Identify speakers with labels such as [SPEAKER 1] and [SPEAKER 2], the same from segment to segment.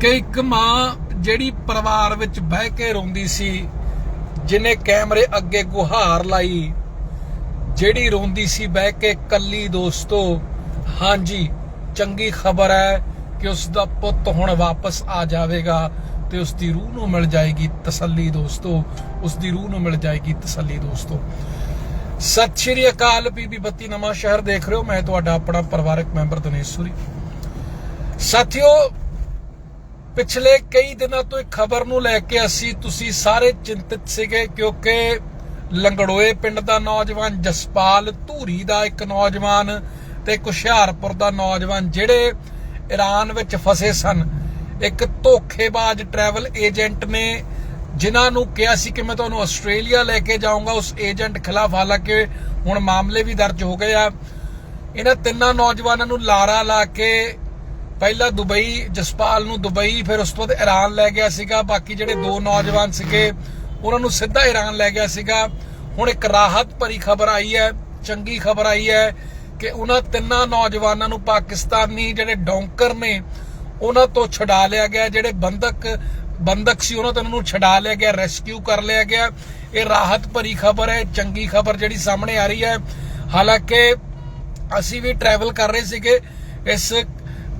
[SPEAKER 1] ਕਿ ਇੱਕ ਮਾਂ ਜਿਹੜੀ ਪਰਿਵਾਰ ਵਿੱਚ ਬਹਿ ਕੇ ਰੋਂਦੀ ਸੀ ਜਿਨੇ ਕੈਮਰੇ ਅੱਗੇ ਗੁਹਾਰ ਲਾਈ, ਜਿਹੜੀ ਰੋਂਦੀ ਸੀ ਬਹਿ ਕੇ, ਕੱਲੀ ਦੋਸਤੋ, ਹਾਂਜੀ, ਚੰਗੀ ਖਬਰ ਹੈ ਕਿ ਉਸ ਦਾ ਪੁੱਤ ਹੁਣ ਵਾਪਸ ਆ ਜਾਵੇਗਾ ਤੇ ਉਸ ਦੀ ਰੂਹ ਨੂੰ ਮਿਲ ਜਾਏਗੀ ਤਸੱਲੀ ਦੋਸਤੋ ਉਸ ਦੀ ਰੂਹ ਨੂੰ ਮਿਲ ਜਾਏਗੀ ਤਸੱਲੀ ਦੋਸਤੋ। ਸਤਿ ਸ਼੍ਰੀ ਅਕਾਲ, ਬੀਬੀ ਬੱਤੀ ਨਵਾਂ ਸ਼ਹਿਰ ਦੇਖ ਰਹੇ ਹੋ। ਮੈਂ ਤੁਹਾਡਾ ਆਪਣਾ ਪਰਿਵਾਰਕ ਮੈਂਬਰ ਦਿਨੇਸ਼ ਸੂਰੀ। ਸਾਥੀਓ ਪਿਛਲੇ ਕਈ ਦਿਨਾਂ ਤੋਂ ਇੱਕ ਖਬਰ ਨੂੰ ਲੈ ਕੇ ਅਸੀਂ, ਤੁਸੀਂ ਸਾਰੇ ਚਿੰਤਿਤ ਸੀਗੇ ਕਿਉਂਕਿ ਲੰਗੜੋਏ ਪਿੰਡ ਦਾ ਨੌਜਵਾਨ ਜਸਪਾਲ ਧੂਰੀ ਦਾ ਇੱਕ ਨੌਜਵਾਨ ਤੇ ਇੱਕ ਹੁਸ਼ਿਆਰਪੁਰ ਦਾ ਨੌਜਵਾਨ ਜਿਹੜੇ ਈਰਾਨ ਵਿੱਚ ਫਸੇ ਸਨ। ਇੱਕ ਧੋਖੇਬਾਜ਼ ਟਰੈਵਲ ਏਜੰਟ ਨੇ ਜਿਨ੍ਹਾਂ ਨੂੰ ਕਿਹਾ ਸੀ ਕਿ ਮੈਂ ਤੁਹਾਨੂੰ ਆਸਟ੍ਰੇਲੀਆ ਲੈ ਕੇ ਜਾਊਂਗਾ, ਉਸ ਏਜੰਟ ਖਿਲਾਫ ਹਾਲਾਂਕਿ ਹੁਣ ਮਾਮਲੇ ਵੀ ਦਰਜ ਹੋ ਗਏ ਆ। ਇਹਨਾਂ ਤਿੰਨਾਂ ਨੌਜਵਾਨਾਂ ਨੂੰ ਲਾਰਾ ਲਾ ਕੇ ਪਹਿਲਾਂ ਦੁਬਈ, ਜਸਪਾਲ ਨੂੰ ਦੁਬਈ, ਫਿਰ ਉਸ ਤੋਂ ਬਾਅਦ ਈਰਾਨ ਲੈ ਗਿਆ ਸੀਗਾ। ਬਾਕੀ ਜਿਹੜੇ ਦੋ ਨੌਜਵਾਨ ਸੀਗੇ, ਉਹਨਾਂ ਨੂੰ ਸਿੱਧਾ ਈਰਾਨ ਲੈ ਗਿਆ ਸੀਗਾ। ਹੁਣ ਇੱਕ ਰਾਹਤ ਭਰੀ ਖਬਰ ਆਈ ਹੈ, ਚੰਗੀ ਖਬਰ ਆਈ ਹੈ ਕਿ ਉਹਨਾਂ ਤਿੰਨਾਂ ਨੌਜਵਾਨਾਂ ਨੂੰ ਪਾਕਿਸਤਾਨੀ ਜਿਹੜੇ ਡੌਂਕਰ ਨੇ, ਉਹਨਾਂ ਤੋਂ ਛਡਾ ਲਿਆ ਗਿਆ। ਜਿਹੜੇ ਬੰਦਕ ਬੰਦਕ ਸੀ, ਉਹਨਾਂ ਤੋਂ ਉਹਨਾਂ ਨੂੰ ਛਡਾ ਲਿਆ ਗਿਆ, ਰੈਸਕਿਊ ਕਰ ਲਿਆ ਗਿਆ। ਇਹ ਰਾਹਤ ਭਰੀ ਖਬਰ ਹੈ, ਚੰਗੀ ਖਬਰ ਜਿਹੜੀ ਸਾਹਮਣੇ ਆ ਰਹੀ ਹੈ। ਹਾਲਾਂਕਿ ਅਸੀਂ ਵੀ ਟਰੈਵਲ ਕਰ ਰਹੇ ਸੀਗੇ, ਇਸ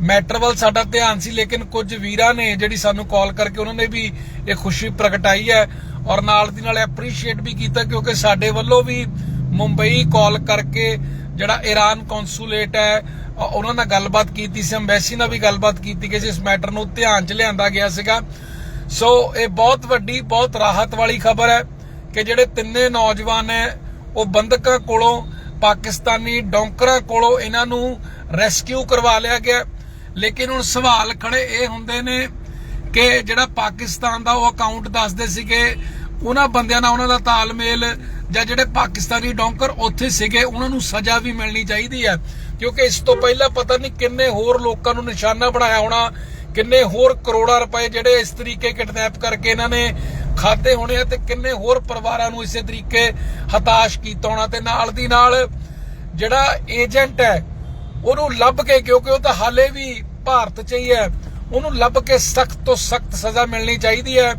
[SPEAKER 1] ਮੈਟਰ ਵੱਲ ਸਾਡਾ ਧਿਆਨ ਸੀ, ਲੇਕਿਨ ਕੁਝ ਵੀਰਾਂ ਨੇ ਜਿਹੜੀ ਸਾਨੂੰ ਕਾਲ ਕਰਕੇ ਉਹਨਾਂ ਨੇ ਵੀ ਇਹ ਖੁਸ਼ੀ ਪ੍ਰਗਟਾਈ ਹੈ ਔਰ ਨਾਲ ਦੀ ਨਾਲ ਐਪਰੀਸ਼ੀਏਟ ਵੀ ਕੀਤਾ ਕਿਉਂਕਿ ਸਾਡੇ ਵੱਲੋਂ ਵੀ ਮੁੰਬਈ ਕਾਲ ਕਰਕੇ ਜਿਹੜਾ ਈਰਾਨ ਕੌਂਸੂਲੇਟ ਹੈ ਉਹਨਾਂ ਨਾਲ ਗੱਲਬਾਤ ਕੀਤੀ ਸੀ, ਐਮਬੈਸੀ ਨਾਲ ਵੀ ਗੱਲਬਾਤ ਕੀਤੀ ਗਈ ਸੀ, ਇਸ ਮੈਟਰ ਨੂੰ ਧਿਆਨ 'ਚ ਲਿਆਂਦਾ ਗਿਆ ਸੀਗਾ। ਸੋ ਇਹ ਬਹੁਤ ਵੱਡੀ, ਬਹੁਤ ਰਾਹਤ ਵਾਲੀ ਖਬਰ ਹੈ ਕਿ ਜਿਹੜੇ ਤਿੰਨੇ ਨੌਜਵਾਨ ਹੈ, ਉਹ ਬੰਦਕਾਂ ਕੋਲੋਂ, ਪਾਕਿਸਤਾਨੀ ਡੌਂਕਰਾਂ ਕੋਲੋਂ ਇਹਨਾਂ ਨੂੰ ਰੈਸਕਿਊ ਕਰਵਾ ਲਿਆ ਗਿਆ। ਲੇਕਿਨ ਹੁਣ ਸਵਾਲ ਖੜੇ ਇਹ ਹੁੰਦੇ ਨੇ ਕਿ ਜਿਹੜਾ ਪਾਕਿਸਤਾਨ ਦਾ ਉਹ ਅਕਾਊਂਟ ਦੱਸਦੇ ਸੀਗੇ, ਉਹਨਾਂ ਬੰਦਿਆਂ ਨਾਲ ਉਹਨਾਂ ਦਾ ਤਾਲਮੇਲ ਜਾਂ ਜਿਹੜੇ ਪਾਕਿਸਤਾਨੀ ਡੌਂਕਰ ਉੱਥੇ ਸੀਗੇ, ਉਹਨਾਂ ਨੂੰ ਸਜ਼ਾ ਵੀ ਮਿਲਣੀ ਚਾਹੀਦੀ ਹੈ। ਕਿਉਂਕਿ ਇਸ ਤੋਂ ਪਹਿਲਾਂ ਪਤਾ ਨਹੀਂ ਕਿੰਨੇ ਹੋਰ ਲੋਕਾਂ ਨੂੰ ਨਿਸ਼ਾਨਾ ਬਣਾਇਆ ਹੋਣਾ, ਕਿੰਨੇ ਹੋਰ ਕਰੋੜਾਂ ਰੁਪਏ ਜਿਹੜੇ ਇਸ ਤਰੀਕੇ ਕਿਡਨੈਪ ਕਰਕੇ ਇਹਨਾਂ ਨੇ ਖਾਦੇ ਹੋਣੇ ਆ ਤੇ ਕਿੰਨੇ ਹੋਰ ਪਰਿਵਾਰਾਂ ਨੂੰ ਇਸੇ ਤਰੀਕੇ ਹਤਾਸ਼ ਕੀਤਾ ਹੋਣਾ ਤੇ ਨਾਲ ਦੀ ਨਾਲ ਜਿਹੜਾ ਏਜੰਟ ਹੈ ਉਹਨੂੰ ਲੱਭ ਕੇ, ਕਿਉਂਕਿ ਉਹ ਤਾਂ ਹਾਲੇ ਵੀ ਭਾਰਤ 'ਚ ਹੀ ਹੈ, ਉਹਨੂੰ ਲੱਭ ਕੇ ਸਖਤ ਤੋਂ ਸਖਤ ਸਜ਼ਾ ਮਿਲਣੀ ਚਾਹੀਦੀ ਹੈ।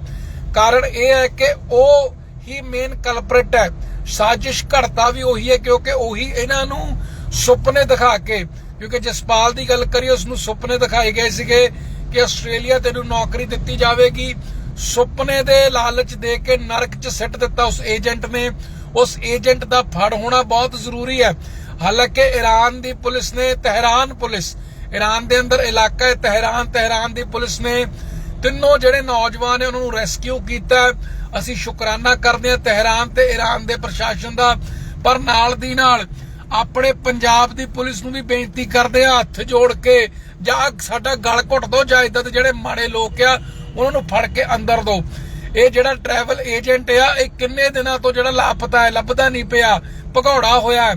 [SPEAKER 1] ਕਾਰਨ ਇਹ ਹੈ ਕਿ ਉਹ ਹੀ ਮੇਨ ਕਲਪ੍ਰਿਟ ਹੈ। ਸਾਜ਼ਿਸ਼ ਘੜਤਾ ਵੀ ਉਹੀ ਹੈ, ਕਿਉਂਕਿ ਉਹੀ ਇਹਨਾਂ ਨੂੰ ਸੁਪਨੇ ਦਿਖਾ ਕੇ, ਕਿਉਂਕਿ ਜਸਪਾਲ ਦੀ ਗੱਲ ਕਰੀ ਉਸ ਨੂੰ ਸੁਪਨੇ ਦਿਖਾਏ ਗਏ ਸੀਗੇ ਕਿ ਆਸਟ੍ਰੇਲੀਆ ਤੈਨੂੰ ਨੌਕਰੀ ਦਿੱਤੀ ਜਾਵੇਗੀ। ਸੁਪਨੇ ਦੇ ਲਾਲਚ ਦੇ ਕੇ ਨਰਕ 'ਚ ਸਿੱਟ ਦਿੱਤਾ ਉਸ ਏਜੰਟ ਨੇ। ਉਸ ਏਜੰਟ ਦਾ ਫੜ ਹੋਣਾ ਬਹੁਤ ਜ਼ਰੂਰੀ ਹੈ। ਹਾਲਾਂਕਿ ਈਰਾਨ ਦੀ ਪੁਲਿਸ ਨੇ, ਤਹਿਰਾਨ ਪੁਲਿਸ ਈਰਾਨ ਦੇ ਅੰਦਰ ਇਲਾਕਾ ਹੈ, ਤਹਿਰਾਨ ਤਹਿਰਾਨ ਦੀ ਪੁਲਿਸ ਨੇ ਤਿੰਨੋਂ ਜਿਹੜੇ ਨੌਜਵਾਨ ਨੇ ਉਹਨਾਂ ਨੂੰ ਰੈਸਕਿਊ ਕੀਤਾ ਅਸੀਂ ਸ਼ੁਕਰਾਨਾ ਕਰਦੇ ਹਾਂ ਤਹਿਰਾਨ ਤੇ ਈਰਾਨ ਦੇ ਪ੍ਰਸ਼ਾਸਨ ਦਾ, ਪਰ ਨਾਲ ਦੀ ਨਾਲ ਆਪਣੇ ਪੰਜਾਬ ਦੀ ਪੁਲਿਸ ਨੂੰ ਵੀ ਬੇਨਤੀ ਕਰਦੇ ਆ ਹੱਥ ਜੋੜ ਕੇ ਜਾਂ ਸਾਡਾ ਗਲ ਘੁੱਟ ਦੋ, ਜਾਂ ਇਦਾਂ ਦੇ ਜਿਹੜੇ ਮਾੜੇ ਲੋਕ ਆ, ਉਹਨਾਂ ਨੂੰ ਫੜ ਕੇ ਅੰਦਰ ਦੋ। ਇਹ ਜਿਹੜਾ ਟਰੈਵਲ ਏਜੰਟ ਆ, ਇਹ ਕਿੰਨੇ ਦਿਨਾਂ ਤੋਂ ਜਿਹੜਾ ਲਾਪਤਾ ਹੈ, ਲੱਭਦਾ ਨਹੀਂ ਪਿਆ, ਭਗੌੜਾ ਹੋਇਆ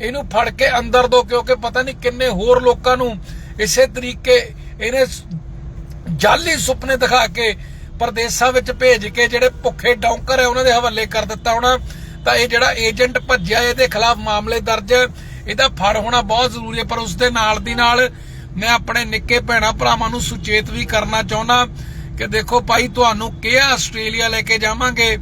[SPEAKER 1] ਇਹਨੂੰ ਫੜ ਕੇ ਅੰਦਰ ਦੋ, ਕਿਉਂਕਿ ਪਤਾ ਨਹੀਂ ਕਿੰਨੇ ਹੋਰ ਲੋਕਾਂ ਨੂੰ ਇਸੇ ਤਰੀਕੇ ਇਹਨੇ ਜਾਲੀ ਸੁਪਨੇ ਦਿਖਾ ਕੇ ਪਰਦੇਸਾਂ ਵਿੱਚ ਭੇਜ ਕੇ ਜਿਹੜੇ ਭੁੱਖੇ ਡੌਂਕਰ ਹੈ ਉਹਨਾਂ ਦੇ ਹਵਾਲੇ ਕਰ ਦਿੱਤਾ ਹੋਣਾ। ਤਾਂ ਇਹ ਜਿਹੜਾ ਏਜੰਟ ਭੱਜਿਆ, ਇਹਦੇ ਖਿਲਾਫ ਮਾਮਲੇ ਦਰਜ ਇਹਦਾ ਫੜ ਹੋਣਾ ਬਹੁਤ ਜ਼ਰੂਰੀ ਹੈ ਪਰ ਉਸ ਦੇ ਨਾਲ ਦੀ ਨਾਲ ਮੈਂ ਆਪਣੇ ਨਿੱਕੇ ਭੈਣਾ ਭਰਾਵਾਂ ਨੂੰ ਸੁਚੇਤ ਵੀ ਕਰਨਾ ਚਾਹੁੰਦਾ ਕਿ ਦੇਖੋ ਭਾਈ, ਤੁਹਾਨੂੰ ਕਿਹਾ ਆਸਟ੍ਰੇਲੀਆ ਲੈ ਕੇ ਜਾਵਾਂਗੇ,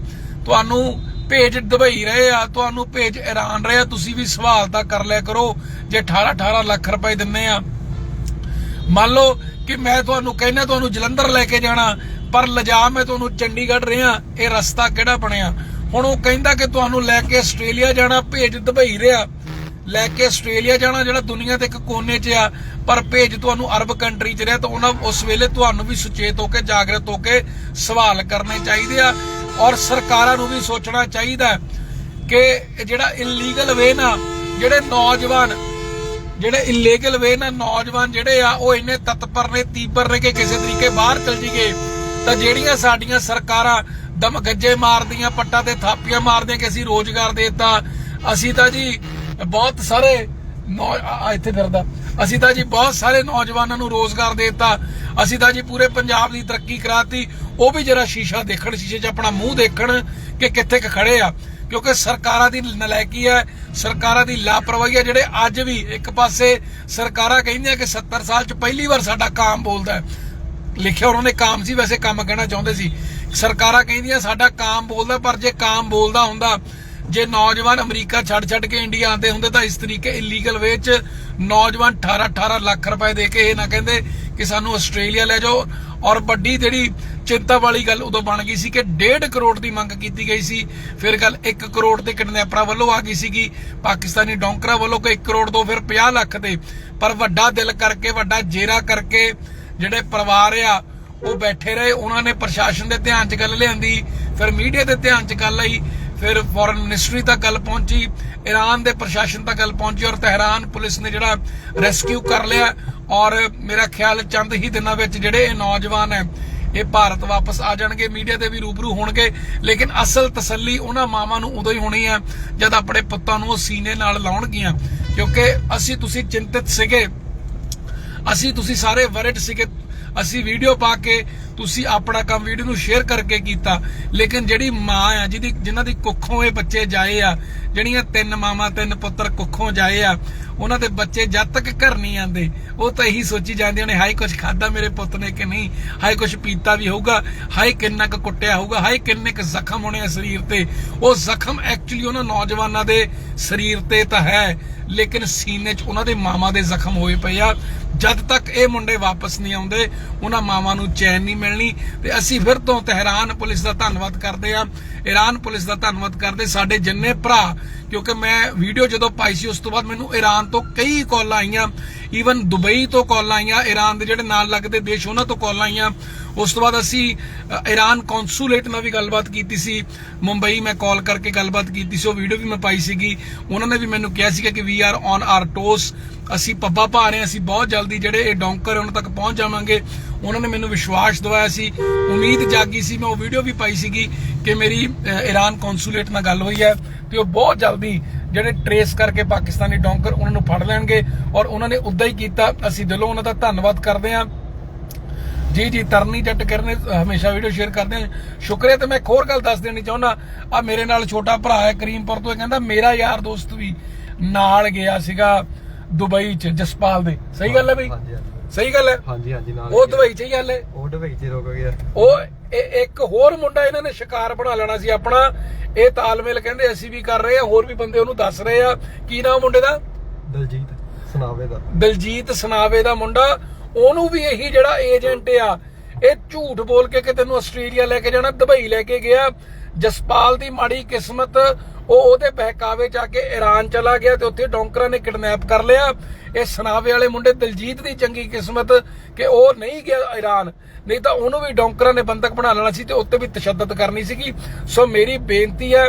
[SPEAKER 1] ਤੁਹਾਨੂੰ ਭੇਜ ਦੁਬਈ ਰਹੇ ਆ, ਤੁਹਾਨੂੰ ਭੇਜ ਈਰਾਨ ਰਹੇ ਆ, ਤੁਸੀਂ ਵੀ ਸਵਾਲ ਤਾਂ ਕਰ ਲਿਆ ਕਰੋ, ਜੇ 18 18 ਲੱਖ ਰੁਪਏ ਦਿੰਨੇ ਆ। ਮੰਨ ਲਓ ਕਿ ਮੈਂ ਤੁਹਾਨੂੰ ਕਹਿੰਦਾ, ਤੁਹਾਨੂੰ ਜਲੰਧਰ ਲੈ ਕੇ ਜਾਣਾ, ਪਰ ਲਿਜਾ ਮੈਂ ਤੁਹਾਨੂੰ ਚੰਡੀਗੜ੍ਹ ਰਿਹਾ, ਇਹ ਰਸਤਾ ਕਿਹੜਾ ਬਣਿਆ? ਹੁਣ ਉਹ ਕਹਿੰਦਾ ਕਿ ਤੁਹਾਨੂੰ ਲੈ ਕੇ ਆਸਟ੍ਰੇਲੀਆ ਜਾਣਾ, ਭੇਜ ਦੁਬਈ ਰਿਹਾ। ਲੈ ਕੇ ਆਸਟ੍ਰੇਲੀਆ ਜਾਣਾ ਜਿਹੜਾ ਦੁਨੀਆ ਦੇ ਇੱਕ ਕੋਨੇ 'ਚ ਆ, ਪਰ ਭੇਜ ਤੁਹਾਨੂੰ ਅਰਬ ਕੰਟਰੀ 'ਚ ਰਿਹਾ, ਤਾਂ ਉਹਨਾਂ ਉਸ ਵੇਲੇ ਤੁਹਾਨੂੰ ਵੀ ਸੁਚੇਤ ਹੋ ਕੇ, ਜਾਗਰਤ ਹੋ ਕੇ ਸਵਾਲ ਕਰਨੇ ਚਾਹੀਦੇ ਆ। ਔਰ ਸਰਕਾਰਾਂ ਨੂੰ ਵੀ ਸੋਚਣਾ ਚਾਹੀਦਾ ਕਿ ਜਿਹੜਾ ਇਲੀਗਲ ਵੇ ਨਾ, ਜਿਹੜੇ ਨੌਜਵਾਨ, ਜਿਹੜੇ ਇਲੀਗਲ ਵੇ ਨਾਲ ਨੌਜਵਾਨ ਜਿਹੜੇ ਆ, ਉਹ ਇੰਨੇ ਤਤਪਰ ਨੇ, ਤੀਬਰ ਨੇ ਕਿ ਕਿਸੇ ਤਰੀਕੇ ਬਾਹਰ ਚਲ ਜੀਗੇ ਤਾਂ ਜਿਹੜੀਆਂ ਸਾਡੀਆਂ ਸਰਕਾਰਾਂ ਦਮ ਗੱਜੇ ਮਾਰਦੀਆਂ, ਪੱਟਾਂ ਤੇ ਥਾਪੀਆਂ ਮਾਰਦੀਆਂ ਕਿ ਅਸੀਂ ਰੋਜ਼ਗਾਰ ਦੇਤਾ, ਅਸੀਂ ਤਾਂ ਜੀ ਬਹੁਤ ਸਾਰੇ ਇੱਥੇ ਫਿਰਦਾ, ਅਸੀਂ ਤਾਂ ਜੀ ਬਹੁਤ ਸਾਰੇ ਨੌਜਵਾਨਾਂ ਨੂੰ ਰੋਜ਼ਗਾਰ ਦੇਤਾ, ਅਸੀਂ ਤਾਂ ਜੀ ਪੂਰੇ ਪੰਜਾਬ ਦੀ ਤਰੱਕੀ ਕਰਾਤੀ ਉਹ ਵੀ ਜਰਾ ਸ਼ੀਸ਼ਾ ਦੇਖਣ, ਸ਼ੀਸ਼ੇ 'ਚ ਆਪਣਾ ਮੂੰਹ ਦੇਖਣ ਕਿ ਕਿੱਥੇ ਕ ਖੜੇ ਆ। ਕਿਉਂਕਿ ਸਰਕਾਰਾਂ ਦੀ ਨਲਾਇਕੀ ਹੈ, ਸਰਕਾਰਾਂ ਦੀ ਲਾਪਰਵਾਹੀ ਹੈ। ਜਿਹੜੇ ਅੱਜ ਵੀ ਇੱਕ ਪਾਸੇ ਸਰਕਾਰਾਂ ਕਹਿੰਦੀਆਂ ਕਿ 70 ਸਾਲ 'ਚ ਪਹਿਲੀ ਵਾਰ ਸਾਡਾ ਕਾਮ ਬੋਲਦਾ ਲਿਖਿਆ ਉਹਨਾਂ ਨੇ ਕਾਮ ਸੀ, ਵੈਸੇ ਕੰਮ ਕਹਿਣਾ ਚਾਹੁੰਦੇ ਸੀ। ਸਰਕਾਰਾਂ ਕਹਿੰਦੀਆਂ ਸਾਡਾ ਕਾਮ ਬੋਲਦਾ, ਪਰ ਜੇ ਕਾਮ ਬੋਲਦਾ ਹੁੰਦਾ, ਜੇ ਨੌਜਵਾਨ ਅਮਰੀਕਾ ਛੱਡ ਛੱਡ ਕੇ ਇੰਡੀਆ ਆਉਂਦੇ ਹੁੰਦੇ ਤਾਂ ਇਸ ਤਰੀਕੇ ਇਲੀਗਲ ਵੇ ਚ ਨੌਜਵਾਨ 18 18 ਲੱਖ ਰੁਪਏ ਦੇ ਕੇ ਇਹ ਨਾ ਕਹਿੰਦੇ ਕਿ ਸਾਨੂੰ ਆਸਟ੍ਰੇਲੀਆ ਲੈ ਜਾਓ। ਔਰ ਵੱਡੀ ਜਿਹੜੀ ਚਿੰਤਾ ਵਾਲੀ ਗੱਲ ਉਦੋਂ ਬਣ ਗਈ ਸੀ ਕਿ 1.5 ਕਰੋੜ ਦੀ ਮੰਗ ਕੀਤੀ ਗਈ ਸੀ। ਫਿਰ ਗੱਲ 1 ਕਰੋੜ ਤੇ ਕਿਡਨੈਪਰਾਂ ਵੱਲੋਂ ਆ ਗਈ ਸੀਗੀ। ਪਾਕਿਸਤਾਨੀ ਡੌਂਕਰਾਂ ਵੱਲੋਂ ਕਿ 1 ਕਰੋੜ ਤੋਂ ਫਿਰ 50 ਲੱਖ ਤੇ ਪਰ ਵੱਡਾ ਦਿਲ ਕਰਕੇ, ਵੱਡਾ ਜੇਰਾ ਕਰਕੇ ਜਿਹੜੇ ਪਰਿਵਾਰ ਆ, ਉਹ ਬੈਠੇ ਰਹੇ। ਉਹਨਾਂ ਨੇ ਪ੍ਰਸ਼ਾਸਨ ਦੇ ਧਿਆਨ 'ਚ ਗੱਲ ਲਿਆਂਦੀ, ਫਿਰ ਮੀਡੀਆ ਦੇ ਧਿਆਨ 'ਚ ਗੱਲ ਆਈ, ਫਿਰ ਫੋਰਨ ਮਿਨਿਸਟਰੀ ਤੱਕ ਗੱਲ ਪਹੁੰਚੀ ਈਰਾਨ ਦੇ ਪ੍ਰਸ਼ਾਸਨ ਤੱਕ ਗੱਲ ਪਹੁੰਚੀ ਔਰ ਤਹਿਰਾਨ ਪੁਲਿਸ ਨੇ ਜਿਹੜਾ ਰੈਸਕਿਊ ਕਰ ਲਿਆ। ਔਰ ਮੇਰਾ ਖਿਆਲ ਚੰਦ ਹੀ ਦਿਨਾਂ ਵਿੱਚ ਜਿਹੜੇ ਇਹ ਨੌਜਵਾਨ ਹੈ ਇਹ ਭਾਰਤ ਵਾਪਸ ਆ ਜਾਣਗੇ, ਮੀਡੀਆ ਦੇ ਵੀ ਰੂਬਰੂ ਹੋਣਗੇ। ਲੇਕਿਨ ਅਸਲ ਤਸੱਲੀ ਉਹਨਾਂ ਮਾਵਾਂ ਨੂੰ ਉਦੋਂ ਹੀ ਹੋਣੀ ਹੈ ਜਦ ਆਪਣੇ ਪੁੱਤਾਂ ਨੂੰ ਉਹ ਸੀਨੇ ਨਾਲ ਲਾਉਣਗੀਆਂ। ਕਿਉਂਕਿ ਅਸੀਂ ਤੁਸੀਂ ਚਿੰਤਿਤ ਸੀਗੇ, ਅਸੀਂ ਤੁਸੀਂ ਸਾਰੇ ਵਰਡ ਸੀਗੇ ਅਸੀਂ ਵੀਡੀਓ ਪਾ ਕੇ ਤੁਸੀਂ ਆਪਣਾ ਕੰਮ ਵੀਡੀਓ ਨੂੰ ਸ਼ੇਅਰ ਕਰਕੇ ਕੀਤਾ। ਲੇਕਿਨ ਜਿਹੜੀ ਮਾਂ ਆ, ਜਿਹਦੀ, ਜਿਨ੍ਹਾਂ ਦੀ ਕੁੱਖੋਂ ਇਹ ਬੱਚੇ ਜਾਏ ਆ, ਜਿਹੜੀਆਂ ਤਿੰਨ ਮਾਵਾਂ, ਤਿੰਨ ਪੁੱਤਰ ਕੁੱਖੋਂ ਜਾਏ ਆ, ਉਹਨਾਂ ਦੇ ਬੱਚੇ ਜਦ ਤੱਕ ਘਰ ਨਹੀਂ ਆਂਦੇ ਉਹ ਤਾਂ ਇਹੀ ਸੋਚੀ ਜਾਂਦੀਆਂ ਨੇ ਹਾਏ ਕੁਝ ਖਾਦਾ ਮੇਰੇ ਪੁੱਤ ਨੇ ਕਿ ਨਹੀਂ? ਹਾਏ ਕੁਝ ਪੀਤਾ ਵੀ ਹੋਊਗਾ, ਹਾਏ ਕਿੰਨਾ ਕੁ ਕੁੱਟਿਆ ਹੋਊਗਾ, ਹਾਏ ਕਿੰਨੇ ਕੁ ਜ਼ਖਮ ਹੋਣੇ ਆ ਸਰੀਰ ਤੇ। ਉਹ ਜ਼ਖਮ ਐਕਚੁਅਲੀ ਉਹਨਾਂ ਨੌਜਵਾਨਾਂ ਦੇ ਸਰੀਰ ਤੇ ਤਾਂ ਹੈ। ਲੇਕਿਨ ਸੀਨੇ 'ਚ ਉਹਨਾਂ ਦੇ ਮਾਮਾ ਦੇ ਜ਼ਖਮ ਹੋਏ ਪਏ ਆ। ਜਦ ਤੱਕ ਇਹ ਮੁੰਡੇ ਵਾਪਸ ਨਹੀਂ ਆਉਂਦੇ, ਉਹਨਾਂ ਮਾਮਾ ਨੂੰ ਚੈਨ ਨਹੀਂ ਮਿਲਣੀ ਤੇ ਅਸੀਂ ਫਿਰ ਤੋਂ ਤਹਿਰਾਨ ਪੁਲਿਸ ਦਾ ਧੰਨਵਾਦ ਕਰਦੇ ਆ। ਈਰਾਨ ਪੁਲਿਸ ਦਾ ਧੰਨਵਾਦ ਕਰਦੇ ਸਾਡੇ ਜਿੰਨੇ ਭਰਾ ਕਿਉਂਕਿ ਮੈਂ ਵੀਡੀਓ ਜਦੋਂ ਪਾਈ ਸੀ ਉਸ ਤੋਂ ਬਾਅਦ ਮੈਨੂੰ ਈਰਾਨ ਤੋਂ ਕਈ ਕਾਲਾਂ ਆਈਆਂ। ਈਵਨ ਦੁਬਈ ਤੋਂ ਕਾਲਾਂ ਆਈਆਂ ਈਰਾਨ ਦੇ ਜਿਹੜੇ ਨਾਲ ਲੱਗਦੇ ਦੇਸ਼ ਉਹਨਾਂ ਤੋਂ ਕਾਲਾਂ ਆਈਆਂ। ਉਸ ਤੋਂ ਬਾਅਦ ਅਸੀਂ ਅ, ਈਰਾਨ ਕੌਂਸੂਲੇਟ ਨਾਲ ਵੀ ਗੱਲਬਾਤ ਕੀਤੀ ਸੀ। ਮੁੰਬਈ ਮੈਂ ਕਾਲ ਕਰਕੇ ਗੱਲਬਾਤ ਕੀਤੀ ਸੀ ਉਹ ਵੀਡੀਓ ਵੀ ਮੈਂ ਪਾਈ ਸੀਗੀ। ਉਹਨਾਂ ਨੇ ਵੀ ਮੈਨੂੰ ਕਿਹਾ ਸੀਗਾ ਕਿ we are on our toes ਅਸੀਂ ਪੱਬਾ ਪਾ ਰਹੇ ਹਾਂ ਅਸੀਂ ਬਹੁਤ ਜਲਦੀ ਜਿਹੜੇ ਇਹ ਡੌਂਕਰ ਉਹਨਾਂ ਤੱਕ ਪਹੁੰਚ ਜਾਵਾਂਗੇ। ਉਹਨਾਂ ਨੇ ਮੈਨੂੰ ਵਿਸ਼ਵਾਸ ਦਿਵਾਇਆ ਸੀ, ਉਮੀਦ ਜਾਗੀ ਸੀ, ਮੈਂ ਉਹ ਵੀਡੀਓ ਵੀ ਪਾਈ ਸੀਗੀ ਕਿ ਮੇਰੀ ਈਰਾਨ ਕੌਂਸੂਲੇਟ ਨਾਲ ਗੱਲ ਹੋਈ ਹੈ ਤੇ ਉਹ ਬਹੁਤ ਜਲਦੀ ਜਿਹੜੇ ਟਰੇਸ ਕਰਕੇ ਪਾਕਿਸਤਾਨੀ ਡੌਂਕਰ ਉਹਨਾਂ ਨੂੰ ਫੜ ਲੈਣਗੇ ਔਰ ਉਹਨਾਂ ਨੇ ਉਦਾਂ ਹੀ ਕੀਤਾ, ਅਸੀਂ ਦਿਲੋਂ ਉਹਨਾਂ ਦਾ ਧੰਨਵਾਦ ਕਰਦੇ ਹਾਂ। ਜੀ ਜੀ, ਤਰਨੀ ਜੱਟ ਕਰਨੇ ਹਮੇਸ਼ਾ ਵੀਡੀਓ ਸ਼ੇਅਰ ਕਰਦੇ ਆ ਸ਼ੁਕਰੀਆ ਤੇ ਮੈਂ ਇੱਕ ਹੋਰ ਗੱਲ ਦੱਸ ਦੇਣੀ ਚਾਹੁੰਦਾ ਆ ਮੇਰੇ ਨਾਲ ਛੋਟਾ ਭਰਾ ਹੈ ਕਰੀਮਪੁਰ ਤੋਂ, ਇਹ ਕਹਿੰਦਾ, ਮੇਰਾ ਯਾਰ ਦੋਸਤ ਵੀ ਨਾਲ ਗਿਆ ਸੀਗਾ ਦੁਬਈ ਚ, ਜਸਪਾਲ ਦੇ। ਸਹੀ ਗੱਲ ਹੈ ਬਈ? ਸਹੀ ਗੱਲ ਹੈ?
[SPEAKER 2] ਹਾਂਜੀ ਹਾਂਜੀ ਨਾਲ
[SPEAKER 1] ਉਹ ਦੁਬਈ ਚ ਹੀ
[SPEAKER 2] ਉਹ ਦੁਬਈ ਚ ਰੁਕ ਗਿਆ।
[SPEAKER 1] ਉਹ ਇਹ- ਇੱਕ ਹੋਰ ਮੁੰਡਾ ਇਹਨਾਂ ਨੇ ਸ਼ਿਕਾਰ ਬਣਾ ਲੈਣਾ ਸੀ ਆਪਣਾ। ਇਹ ਤਾਲਮੇਲ ਕਹਿੰਦੇ ਅਸੀਂ ਵੀ ਕਰ ਰਹੇ ਆ ਹੋਰ ਵੀ ਬੰਦੇ ਉਹਨੂੰ ਦੱਸ ਰਹੇ ਆ। ਕੀ ਨਾਮ ਮੁੰਡੇ ਦਾ?
[SPEAKER 2] ਦਲਜੀਤ ਸੁਨਾਵੇ ਦਾ।
[SPEAKER 1] ਦਲਜੀਤ ਸਨਾਵੇ ਦਾ ਮੁੰਡਾ। ਉਹਨੂੰ ਵੀ ਇਹੀ ਜਿਹੜਾ ਏਜੰਟ ਆ ਇਹ ਝੂਠ ਬੋਲ ਕੇ ਕਿ ਤੈਨੂੰ ਆਸਟ੍ਰੇਲੀਆ ਲੈ ਕੇ ਜਾਣਾ ਦੁਬਈ ਲੈ ਕੇ ਗਿਆ। ਜਸਪਾਲ ਦੀ ਮਾੜੀ ਕਿਸਮਤ ਉਹ ਉਹਦੇ ਬਹਿਕਾਵੇ ਚ ਆ ਕੇ ਈਰਾਨ ਚਲਾ ਗਿਆ ਤੇ ਉੱਥੇ ਡੌਂਕਰਾਂ ਨੇ ਕਿਡਨੈਪ ਕਰ ਲਿਆ। ਇਹ ਸਨਾਵੇ ਵਾਲੇ ਮੁੰਡੇ ਦਲਜੀਤ ਦੀ ਚੰਗੀ ਕਿਸਮਤ ਕਿ ਉਹ ਨਹੀਂ ਗਿਆ ਈਰਾਨ ਨਹੀਂ ਤਾਂ ਉਹਨੂੰ ਵੀ ਡੌਂਕਰਾਂ ਨੇ ਬੰਦਕ ਬਣਾ ਲੈਣਾ ਸੀ ਤੇ ਉੱਤੇ ਵੀ ਤਸ਼ੱਦਦ ਕਰਨੀ ਸੀਗੀ। ਸੋ ਮੇਰੀ ਬੇਨਤੀ ਹੈ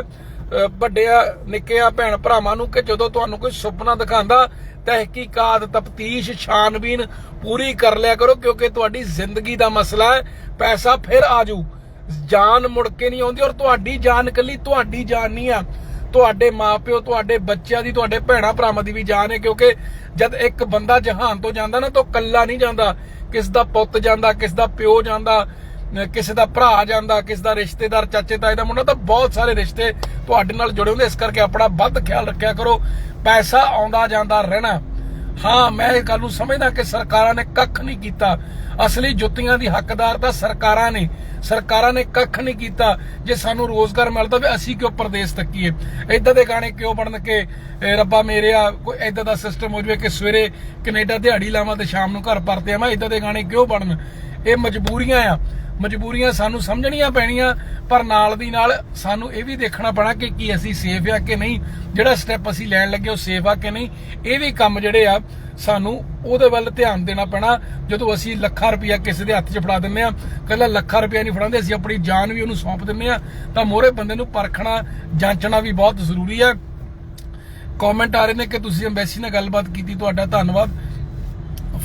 [SPEAKER 1] ਵੱਡਿਆ, ਨਿੱਕਿਆ ਭੈਣ ਭਰਾਵਾਂ ਨੂੰ ਕਿ ਜਦੋਂ ਤੁਹਾਨੂੰ ਕੋਈ ਸੁਪਨਾ ਦਿਖਾਉਂਦਾ, ਤਹਿਕੀਕਾਤ, ਤਫਤੀਸ਼, ਛਾਨਬੀਨ ਪੂਰੀ ਕਰ ਲਿਆ ਕਰੋ ਕਿਉਂਕਿ ਤੁਹਾਡੀ ਜ਼ਿੰਦਗੀ ਦਾ ਮਸਲਾ ਹੈ, ਪੈਸਾ ਫਿਰ ਆਜੂ। ਜਾਨ ਮੁੜ ਕੇ ਨਹੀਂ ਆਉਂਦੀ ਔਰ ਤੁਹਾਡੀ ਜਾਨ ਕੱਲੀ ਤੁਹਾਡੀ ਜਾਨ ਨਹੀਂ ਆ। ਤੁਹਾਡੇ ਮਾਪਿਓ, ਤੁਹਾਡੇ ਬੱਚਿਆਂ ਦੀ, ਤੁਹਾਡੇ ਭੈਣਾ ਭਰਾਵਾਂ ਦੀ ਵੀ ਜਾਨ ਹੈ, ਕਿਉਂਕਿ ਜਦ ਇੱਕ ਬੰਦਾ ਜਹਾਨ ਤੋਂ ਜਾਂਦਾ ਨਾ, ਤਾਂ ਉਹ ਨਹੀਂ ਜਾਂਦਾ। ਕਿਸ ਦਾ ਪੁੱਤ ਜਾਂਦਾ, ਕਿਸ ਦਾ ਪਿਓ ਜਾਂਦਾ, ਕਿਸੇ ਦਾ ਭਰਾ ਜਾਂਦਾ, ਕਿਸ ਦਾ ਰਿਸ਼ਤੇਦਾਰ, ਚਾਚੇ, ਤਾਏ ਦਾ ਮੁੰਡਾ, ਤਾਂ ਬਹੁਤ ਸਾਰੇ ਰਿਸ਼ਤੇ ਤੁਹਾਡੇ ਨਾਲ ਜੁੜੇ ਹੁੰਦੇ ਇਸ ਕਰਕੇ ਆਪਣਾ ਵੱਧ ਖਿਆਲ ਰੱਖਿਆ ਕਰੋ। ਪੈਸਾ ਆਉਂਦਾ ਜਾਂਦਾ, ਰਹਿਣਾ। ਹਾਂ, ਮੈਂ ਇਹ ਗੱਲ ਨੂੰ ਸਮਝਦਾ ਕਿ ਸਰਕਾਰਾਂ ਨੇ ਕੱਖ ਨਹੀਂ ਕੀਤਾ। ਅਸਲੀ ਜੁੱਤੀਆਂ ਦੀ ਹੱਕਦਾਰ ਤਾਂ ਸਰਕਾਰਾਂ ਨੇ। ਸਰਕਾਰਾਂ ਨੇ ਕੱਖ ਨਹੀਂ ਕੀਤਾ ਜੇ ਸਾਨੂੰ ਰੋਜ਼ਗਾਰ ਮਿਲਦਾ ਵੀ ਅਸੀਂ ਕਿਉਂ ਪ੍ਰਦੇਸ਼ ਤੱਕੀਏ? ਇਦਾਂ ਦੇ ਗਾਣੇ ਕਿਉਂ ਬਣਨ ਕੇ ਰੱਬਾ ਮੇਰਿਆ ਕੋਈ ਇਦਾਂ ਦਾ ਸਿਸਟਮ ਹੋ ਜਵੇ ਕਿ ਸਵੇਰੇ ਕੈਨੇਡਾ ਦਿਹਾੜੀ ਲਾਵਾਂ ਤੇ ਸ਼ਾਮ ਨੂੰ ਘਰ ਪਰਤੇ ਆਵਾਂ ਇਦਾਂ ਦੇ ਗਾਣੇ ਕਿਉਂ ਬਣਨ? ਇਹ ਮਜਬੂਰੀਆਂ ਆ। ਮਜਬੂਰੀਆਂ ਸਾਨੂੰ ਸਮਝਣੀਆਂ ਪੈਣੀਆਂ, ਪਰ ਨਾਲ ਦੀ ਨਾਲ ਸਾਨੂੰ ਇਹ ਵੀ ਦੇਖਣਾ ਪੈਣਾ ਕਿ ਕੀ ਅਸੀਂ ਸੇਫ ਆ ਕਿ ਨਹੀਂ? ਜਿਹੜਾ ਸਟੈਪ ਅਸੀਂ ਲੈਣ ਲੱਗੇ ਉਹ ਸੇਫ ਆ ਕਿ ਨਹੀਂ? ਇਹ ਵੀ ਕੰਮ ਜਿਹੜੇ ਆ ਸਾਨੂੰ ਉਹਦੇ ਵੱਲ ਧਿਆਨ ਦੇਣਾ ਪੈਣਾ। ਜਦੋਂ ਅਸੀਂ ਲੱਖਾਂ ਰੁਪਇਆ ਕਿਸੇ ਦੇ ਹੱਥ 'ਚ ਫੜਾ ਦਿੰਨੇ ਆ ਕੱਲਾ ਲੱਖਾਂ ਰੁਪਇਆ ਨਹੀਂ ਫੜਾਉਂਦੇ, ਅਸੀਂ ਆਪਣੀ ਜਾਨ ਵੀ ਉਹਨੂੰ ਸੌਂਪ ਦਿੰਨੇ ਆ ਤਾਂ ਮੋਹਰੇ ਬੰਦੇ ਨੂੰ ਪਰਖਣਾ, ਜਾਂਚਣਾ ਵੀ ਬਹੁਤ ਜ਼ਰੂਰੀ ਹੈ। ਕਮੈਂਟ ਆ ਰਹੇ ਨੇ ਕਿ ਤੁਸੀਂ ਐਮਬੈਸੀ ਨਾਲ ਗੱਲਬਾਤ ਕੀਤੀ, ਤੁਹਾਡਾ ਧੰਨਵਾਦ।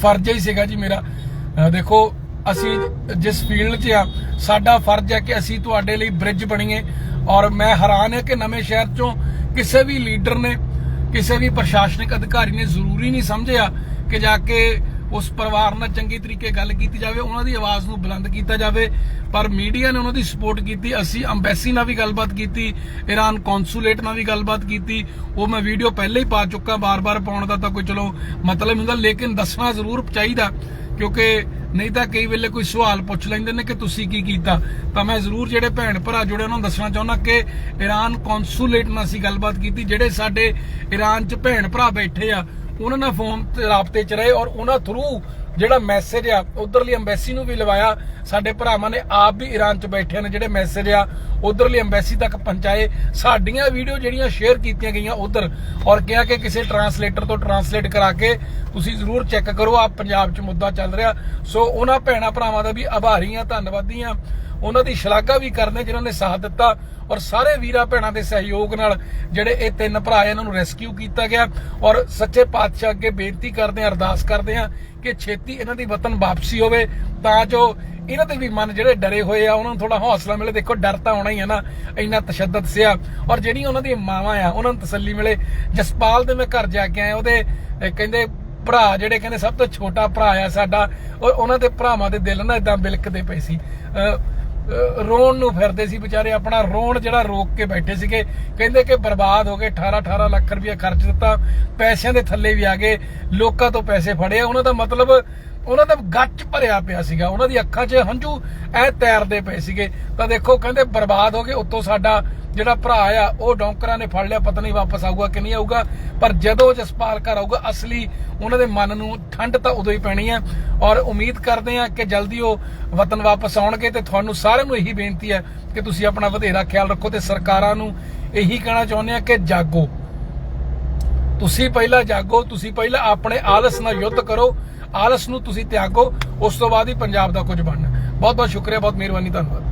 [SPEAKER 1] ਫਰਜ਼ ਹੀ ਸੀਗਾ ਜੀ ਮੇਰਾ। ਦੇਖੋ, ਅਸੀਂ ਜਿਸ ਫੀਲਡ 'ਚ ਆ ਸਾਡਾ ਫਰਜ਼ ਹੈ ਕਿ ਅਸੀਂ ਤੁਹਾਡੇ ਲਈ ਬ੍ਰਿਜ ਬਣੀਏ। ਔਰ ਮੈਂ ਹੈਰਾਨ ਹਾਂ ਕਿ ਨਵੇਂ ਸ਼ਹਿਰ 'ਚੋਂ ਕਿਸੇ ਵੀ ਲੀਡਰ ਨੇ ਕਿਸੇ ਵੀ ਪ੍ਰਸ਼ਾਸਨਿਕ ਅਧਿਕਾਰੀ ਨੇ ਜ਼ਰੂਰੀ ਨਹੀਂ ਸਮਝਿਆ ਕਿ ਜਾ ਕੇ ਉਸ ਪਰਿਵਾਰ ਨਾਲ ਚੰਗੀ ਤਰੀਕੇ ਗੱਲ ਕੀਤੀ ਜਾਵੇ, ਉਹਨਾਂ ਦੀ ਆਵਾਜ਼ ਨੂੰ ਬੁਲੰਦ ਕੀਤਾ ਜਾਵੇ, ਪਰ ਮੀਡੀਆ ਨੇ ਉਹਨਾਂ ਦੀ ਸਪੋਰਟ ਕੀਤੀ, ਅਸੀਂ ਅੰਬੈਸੀ ਨਾਲ ਵੀ ਗੱਲਬਾਤ ਕੀਤੀ ਈਰਾਨ ਕੌਂਸੂਲੇਟ ਨਾਲ ਵੀ ਗੱਲਬਾਤ ਕੀਤੀ, ਉਹ ਮੈਂ ਵੀਡੀਓ ਪਹਿਲੇ ਹੀ ਪਾ ਚੁੱਕਾ, ਬਾਰ-ਬਾਰ ਪਾਉਣ ਦਾ ਤਾਂ ਕੋਈ ਚਲੋ ਮਤਲਬ ਹੁੰਦਾ, ਲੇਕਿਨ ਦੱਸਣਾ ਜ਼ਰੂਰ ਚਾਹੀਦਾ, ਕਿਉਂਕਿ ਨਹੀਂ ਤਾਂ ਕਈ ਵੇਲੇ ਕੋਈ ਸਵਾਲ ਪੁੱਛ ਲੈਂਦੇ ਨੇ ਕਿ ਤੁਸੀਂ ਕੀ ਕੀਤਾ। ਤਾਂ ਮੈਂ ਜ਼ਰੂਰ ਜਿਹੜੇ ਭੈਣ ਭਰਾ ਜੁੜੇ ਉਹਨਾਂ ਨੂੰ ਦੱਸਣਾ ਚਾਹੁੰਦਾ ਕਿ ਈਰਾਨ ਕੌਂਸੂਲੇਟ ਨਾਲ ਅਸੀਂ ਗੱਲਬਾਤ ਕੀਤੀ, ਜਿਹੜੇ ਸਾਡੇ ਈਰਾਨ 'ਚ ਭੈਣ ਭਰਾ ਬੈਠੇ ਆ, ਉਹਨਾਂ ਨਾਲ ਫੋਨ ਰਾਬਤੇ 'ਚ ਰਹੇ ਔਰ ਉਹਨਾਂ ਥਰੂ ਜਿਹੜਾ ਮੈਸੇਜ ਆ, ਉਧਰਲੀ ਐਮਬੈਸੀ ਨੂੰ ਵੀ ਲਵਾਇਆ। ਸਾਡੇ ਭਰਾਵਾਂ ਨੇ ਆਪ ਵੀ ਈਰਾਨ 'ਚ ਬੈਠੇ ਨੇ ਜਿਹੜੇ ਮੈਸੇਜ ਆ, ਉਧਰਲੀ ਐਮਬੈਸੀ ਤੱਕ ਪਹੁੰਚਾਏ। ਸਾਡੀਆਂ ਵੀਡੀਓ ਜਿਹੜੀਆਂ ਸ਼ੇਅਰ ਕੀਤੀਆਂ ਗਈਆਂ ਉਧਰ, ਔਰ ਕਿਹਾ ਕਿ ਕਿਸੇ ਟਰਾਂਸਲੇਟਰ ਤੋਂ ਟਰਾਂਸਲੇਟ ਕਰਾ ਕੇ ਤੁਸੀਂ ਜ਼ਰੂਰ ਚੈੱਕ ਕਰੋ। ਆ ਪੰਜਾਬ 'ਚ ਮੁੱਦਾ ਚੱਲ ਰਿਹਾ। ਸੋ ਉਹਨਾਂ ਭੈਣਾ ਭਰਾਵਾਂ ਦਾ ਵੀ ਆਭਾਰੀ ਆ, ਧੰਨਵਾਦੀ ਆ। ਉਹਨਾਂ ਦੀ ਸ਼ਲਾਘਾ ਵੀ ਕਰਦੇ ਜਿਨ੍ਹਾਂ ਨੇ ਸਾਥ ਦਿੱਤਾ ਔਰ ਸਾਰੇ ਵੀਰਾਂ ਭੈਣਾਂ ਦੇ ਸਹਿਯੋਗ ਨਾਲ ਜਿਹੜੇ ਇਹ ਤਿੰਨ ਭਰਾ ਇਹਨਾਂ ਨੂੰ ਰੈਸਕਿਊ ਕੀਤਾ ਗਿਆ ਔਰ ਸੱਚੇ ਪਾਤਸ਼ਾਹ ਅੱਗੇ ਬੇਨਤੀ ਕਰਦੇ ਆ ਅਰਦਾਸ ਕਰਦੇ ਆ ਕਿ ਛੇਤੀ ਇਹਨਾਂ ਦੀ ਵਤਨ ਵਾਪਸੀ ਹੋਵੇ, ਤਾਂ ਜੋ ਇਹਨਾਂ ਦੇ ਵੀ ਮਨ ਜਿਹੜੇ ਡਰੇ ਹੋਏ ਆ, ਉਹਨਾਂ ਨੂੰ ਥੋੜਾ ਹੌਸਲਾ ਮਿਲੇ। ਦੇਖੋ, ਡਰ ਤਾਂ ਆਉਣਾ ਹੀ ਆ ਨਾ, ਇੰਨਾ ਤਸ਼ੱਦਦ ਸਿਆ। ਔਰ ਜਿਹੜੀਆਂ ਉਹਨਾਂ ਦੀਆਂ ਮਾਵਾਂ ਆ, ਉਹਨਾਂ ਨੂੰ ਤਸੱਲੀ ਮਿਲੇ। ਜਸਪਾਲ ਦੇ ਮੈਂ ਘਰ ਜਾ ਕੇ ਆਇਆ, ਉਹਦੇ ਕਹਿੰਦੇ ਭਰਾ ਜਿਹੜੇ ਕਹਿੰਦੇ ਸਭ ਤੋਂ ਛੋਟਾ ਭਰਾ ਆ ਸਾਡਾ ਔਰ ਉਹਨਾਂ ਦੇ ਭਰਾਵਾਂ ਦੇ ਦਿਲ ਨਾ ਇਦਾਂ ਬਿਲਕਦੇ ਪਏ ਸੀ। ਰੋਣ ਨੂੰ ਫਿਰਦੇ ਸੀ ਵਿਚਾਰੇ। ਆਪਣਾ ਰੋਣ ਜਿਹੜਾ ਰੋਕ ਕੇ ਬੈਠੇ ਸੀਗੇ। ਕਹਿੰਦੇ ਕਿ ਬਰਬਾਦ ਹੋ ਗਏ 18 18 ਲੱਖ ਰੁਪਏ ਖਰਚ ਦਿੱਤਾ, ਪੈਸਿਆਂ ਦੇ ਥੱਲੇ ਵੀ ਆ ਗਏ, ਲੋਕਾਂ ਤੋਂ ਪੈਸੇ ਫੜੇ। ਉਹਨਾਂ ਦਾ ਮਤਲਬ ਉਹਨਾਂ ਦਾ ਗੱਚ ਭਰਿਆ ਪਿਆ ਸੀਗਾ, ਉਹਨਾਂ ਦੀ ਅੱਖਾਂ 'ਚ ਹੰਝੂ ਐ ਤੈਰਦੇ ਪਏ ਸੀਗੇ। ਤਾਂ ਦੇਖੋ, ਕਹਿੰਦੇ ਬਰਬਾਦ ਹੋ ਗਏ, ਉੱਤੋਂ ਸਾਡਾ ਜਿਹੜਾ ਭਰਾ ਆ, ਉਹ ਡੌਂਕਰਾਂ ਨੇ ਫੜ ਲਿਆ, ਪਤਾ ਨਹੀਂ ਵਾਪਸ ਆਊਗਾ ਕਿ ਨਹੀਂ ਆਊਗਾ, ਪਰ ਜਦੋਂ ਜਸਪਾਲ ਘਰ ਆਊਗਾ, ਅਸਲੀ ਉਹਨਾਂ ਦੇ ਮਨ ਨੂੰ ਠੰਡ ਤਾਂ ਉਦੋਂ ਹੀ ਪੈਣੀ ਹੈ ਔਰ ਉਮੀਦ ਕਰਦੇ ਆ ਕਿ ਜਲਦੀ ਉਹ ਵਤਨ ਵਾਪਸ ਆਉਣਗੇ ਤੇ ਤੁਹਾਨੂੰ ਸਾਰਿਆਂ ਨੂੰ ਇਹੀ ਬੇਨਤੀ ਹੈ ਕਿ ਤੁਸੀਂ ਆਪਣਾ ਵਧੇਰਾ ਖਿਆਲ ਰੱਖੋ ਤੇ ਸਰਕਾਰਾਂ ਨੂੰ ਇਹੀ ਕਹਿਣਾ ਚਾਹੁੰਦੇ ਆ ਕਿ ਜਾਗੋ। ਤੁਸੀਂ ਪਹਿਲਾਂ ਜਾਗੋ, ਤੁਸੀਂ ਪਹਿਲਾਂ ਆਪਣੇ ਆਲਸ ਨਾਲ ਯੁੱਧ ਕਰੋ ਆਲਸ ਨੂੰ ਤੁਸੀਂ ਤਿਆਗੋ, ਉਸ ਤੋਂ ਬਾਅਦ ਹੀ ਪੰਜਾਬ ਦਾ ਕੁਝ ਬਣਨਾ। ਬਹੁਤ ਬਹੁਤ ਸ਼ੁਕਰੀਆ, ਬਹੁਤ ਮਿਹਰਬਾਨੀ, ਧੰਨਵਾਦ।